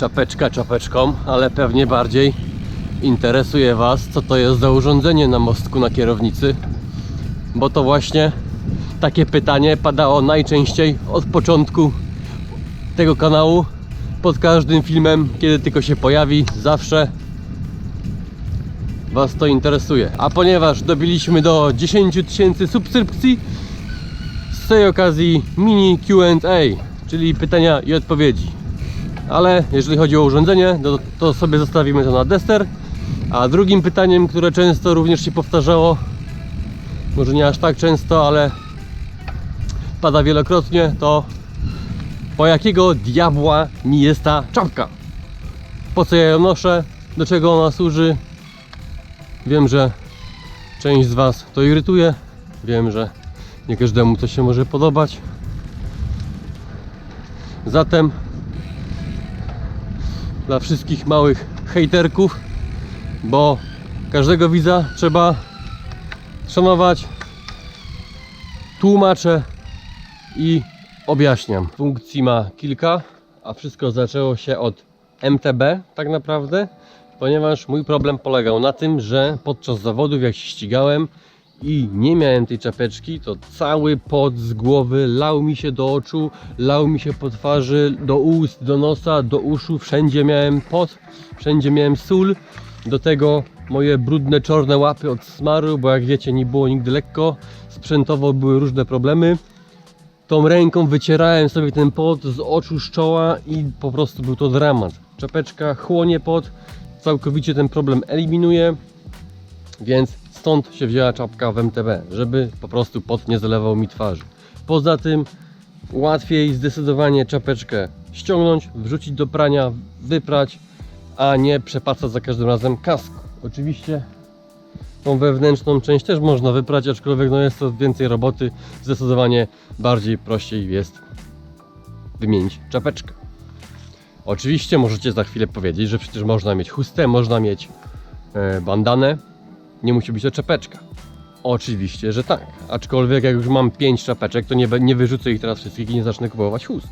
Czapeczka czapeczką, ale pewnie bardziej interesuje Was, co to jest za urządzenie na mostku na kierownicy. Bo to właśnie takie pytanie padało najczęściej od początku tego kanału. Pod każdym filmem, kiedy tylko się pojawi, zawsze Was to interesuje. A ponieważ dobiliśmy do 10 tysięcy subskrypcji, z tej okazji mini QA, czyli pytania i odpowiedzi. Ale jeżeli chodzi o urządzenie, to, to sobie zostawimy to na deser. A drugim pytaniem, które często również się powtarzało, może nie aż tak często, ale pada wielokrotnie, to po jakiego diabła mi jest ta czapka? Po co ja ją noszę? Do czego ona służy? Wiem, że część z Was to irytuje. Wiem, że nie każdemu to się może podobać. Zatem dla wszystkich małych hejterków, bo każdego widza trzeba szanować. Tłumaczę i objaśniam. Funkcji ma kilka, a wszystko zaczęło się od MTB tak naprawdę, ponieważ mój problem polegał na tym, że podczas zawodów jak się ścigałem i nie miałem tej czapeczki, to cały pot z głowy lał mi się do oczu, lał mi się po twarzy, do ust, do nosa, do uszu, wszędzie miałem pot, wszędzie miałem sól, do tego moje brudne czarne łapy od smaru, bo jak wiecie nie było nigdy lekko, sprzętowo były różne problemy. Tą ręką wycierałem sobie ten pot z oczu, z czoła i po prostu był to dramat. Czapeczka chłonie pot, całkowicie ten problem eliminuje, więc stąd się wzięła czapka w MTB, żeby po prostu pot nie zalewał mi twarzy. Poza tym łatwiej zdecydowanie czapeczkę ściągnąć, wrzucić do prania, wyprać, a nie przepasać za każdym razem kasku. Oczywiście tą wewnętrzną część też można wyprać, aczkolwiek no jest to więcej roboty, zdecydowanie bardziej prościej jest wymienić czapeczkę. Oczywiście możecie za chwilę powiedzieć, że przecież można mieć chustę, można mieć e, bandanę, nie musi być to czapeczka. Oczywiście, że tak. Aczkolwiek jak już mam 5 czapeczek, to nie, nie wyrzucę ich teraz wszystkich i nie zacznę kupować chust.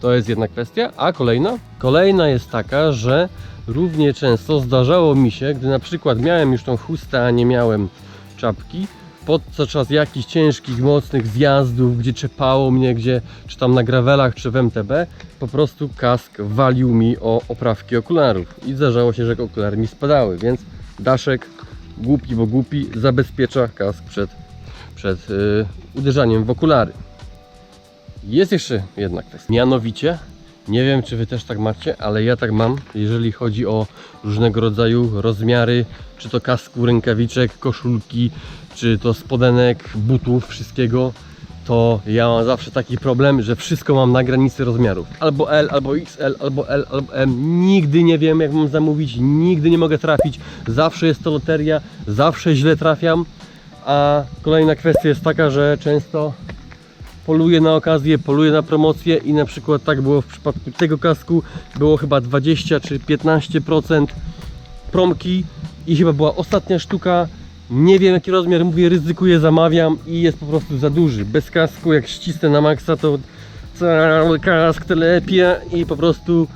To jest jedna kwestia. A kolejna? Kolejna jest taka, że równie często zdarzało mi się, gdy na przykład miałem już tą chustę, a nie miałem czapki, podczas jakichś ciężkich, mocnych zjazdów, gdzie czepało mnie, gdzie czy tam na gravelach, czy w MTB, po prostu kask walił mi o oprawki okularów i zdarzało się, że okulary mi spadały, więc daszek, głupi bo głupi, zabezpiecza kask przed, przed yy, uderzaniem w okulary. Jest jeszcze jedna kwestia. Mianowicie, nie wiem czy Wy też tak macie, ale ja tak mam, jeżeli chodzi o różnego rodzaju rozmiary, czy to kasku, rękawiczek, koszulki, czy to spodenek, butów, wszystkiego, to ja mam zawsze taki problem, że wszystko mam na granicy rozmiarów. Albo L, albo XL, albo L, albo M. Nigdy nie wiem jak mam zamówić, nigdy nie mogę trafić. Zawsze jest to loteria, zawsze źle trafiam. A kolejna kwestia jest taka, że często poluję na okazję, poluję na promocję i na przykład tak było w przypadku tego kasku, było chyba 20 czy 15% promki i chyba była ostatnia sztuka. Nie wiem jaki rozmiar, mówię ryzykuję, zamawiam i jest po prostu za duży. Bez kasku, jak ścisnę na maksa, to cały kask telepie i po prostu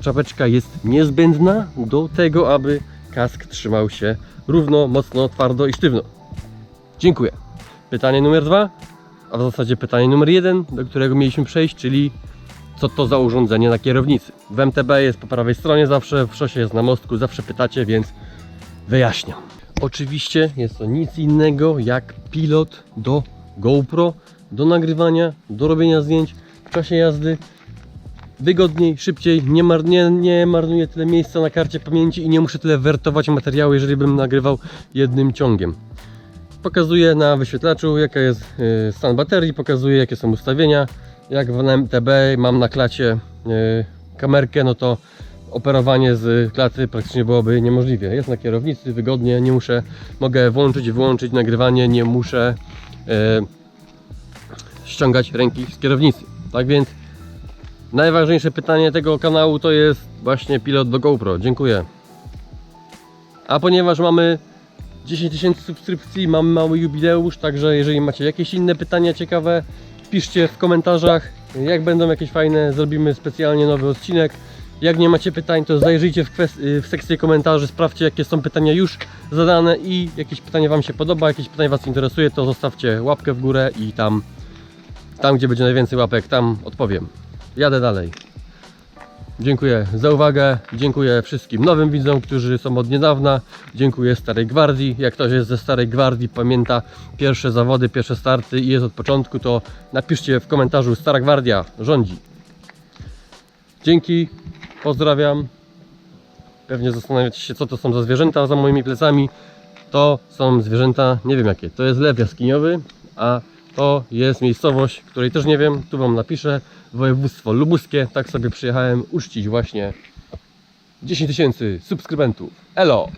czapeczka jest niezbędna do tego, aby kask trzymał się równo, mocno, twardo i sztywno. Dziękuję. Pytanie numer dwa, a w zasadzie pytanie numer jeden, do którego mieliśmy przejść, czyli co to za urządzenie na kierownicy. W MTB jest po prawej stronie zawsze, w szosie jest na mostku, zawsze pytacie, więc wyjaśniam. Oczywiście jest to nic innego jak pilot do GoPro, do nagrywania, do robienia zdjęć w czasie jazdy. Wygodniej, szybciej, nie, mar nie, nie marnuję tyle miejsca na karcie pamięci i nie muszę tyle wertować materiału, jeżeli bym nagrywał jednym ciągiem. Pokazuje na wyświetlaczu jaka jest y, stan baterii, pokazuje jakie są ustawienia. Jak w MTB mam na klacie y, kamerkę, no to operowanie z klaty praktycznie byłoby niemożliwe. Jest na kierownicy, wygodnie, nie muszę, mogę włączyć, wyłączyć nagrywanie, nie muszę y, ściągać ręki z kierownicy. Tak więc najważniejsze pytanie tego kanału to jest właśnie pilot do GoPro. Dziękuję. A ponieważ mamy 10 tysięcy subskrypcji, mamy mały jubileusz, także jeżeli macie jakieś inne pytania ciekawe, piszcie w komentarzach Jak będą jakieś fajne, zrobimy specjalnie nowy odcinek. Jak nie macie pytań, to zajrzyjcie w, y, w sekcję komentarzy, sprawdźcie jakie są pytania już zadane i jakieś pytanie Wam się podoba, jakieś pytanie Was interesuje, to zostawcie łapkę w górę i tam, tam gdzie będzie najwięcej łapek, tam odpowiem. Jadę dalej. Dziękuję za uwagę, dziękuję wszystkim nowym widzom, którzy są od niedawna, dziękuję Starej Gwardii. Jak ktoś jest ze Starej Gwardii, pamięta pierwsze zawody, pierwsze starty i jest od początku, to napiszcie w komentarzu Stara Gwardia rządzi. Dzięki, pozdrawiam. Pewnie zastanawiacie się, co to są za zwierzęta za moimi plecami. To są zwierzęta, nie wiem jakie. To jest lew jaskiniowy, a to jest miejscowość, której też nie wiem. Tu Wam napiszę. Województwo lubuskie. Tak sobie przyjechałem uczcić właśnie 10 tysięcy subskrybentów. Elo!